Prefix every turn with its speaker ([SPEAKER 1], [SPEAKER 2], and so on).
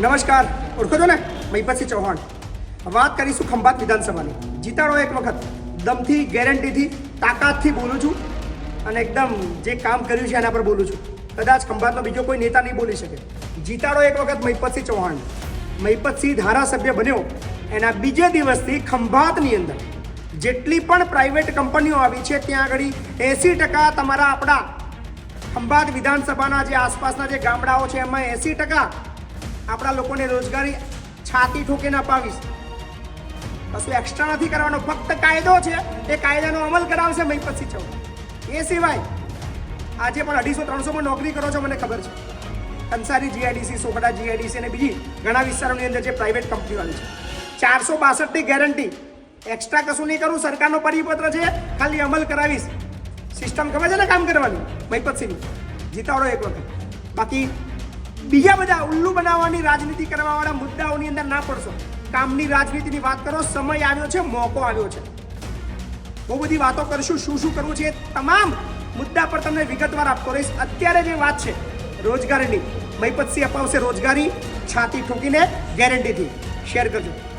[SPEAKER 1] નમસ્કાર. ઓળખો છો ને? મહિપતસિંહ ચૌહાણ. વાત કરીશું ખંભાત વિધાનસભાની. જીતાડો એક વખત. દમથી, ગેરંટીથી, તાકાતથી બોલું છું અને એકદમ જે કામ કર્યું છે એના પર બોલું છું. કદાચ ખંભાતનો બીજો કોઈ નેતા નહીં બોલી શકે. જીતાડો એક વખત મહિપતસિંહ ચૌહાણ. મહિપતસિંહ ધારાસભ્ય બન્યો એના બીજે દિવસથી ખંભાતની અંદર. જેટલી પણ પ્રાઇવેટ કંપનીઓ આવી છે ત્યાં આગળ એંસી ટકા તમારા આપણા ખંભાત વિધાનસભાના જે આસપાસના જે ગામડાઓ છે એમાં એંસી ટકા આપણા લોકોને રોજગારી છાતી ઠોકીને અપાવીશ. કશું એક્સ્ટ્રા નથી કરવાનો, ફક્ત કાયદો છે. એ કાયદાનો અમલ કરાવશે મય પછી છો એ સિવાય આજે પણ અઢીસો, ત્રણસોમાં નોકરી કરો છો, મને ખબર છે. કંસારી જીઆઈડીસી સોખડા જીઆઈડીસી અને બીજી ઘણા વિસ્તારોની અંદર જે પ્રાઇવેટ કંપનીઓ છે. ચારસો બાસઠની ગેરંટી એક્સ્ટ્રા કશું નહીં કરું, સરકારનો પરિપત્ર છે, ખાલી અમલ કરાવીશ. સિસ્ટમ ખબર છે ને કામ કરવાની? મહિપતસિંહની જીતાડો એક વખત. બાકી બીજા બધા ઉલ્લુ બનાવવાની રાજનીતિ કરવાવાળા મુદ્દાઓની અંદર ના પડશો. કામની રાજનીતિની વાત કરો, સમય આવ્યો છે, મોકો આવ્યો છે. બહુ બધી વાતો કરશું, શું શું કરવું છે તમામ મુદ્દા પર તમને વિગતવાર આપતો રહીશ. અત્યારે જે વાત છે, રોજગારીની. મહિપતસિંહ અપાવશે રોજગારી, છાતી ઠોકીને ગેરંટીથી શેર કરજો.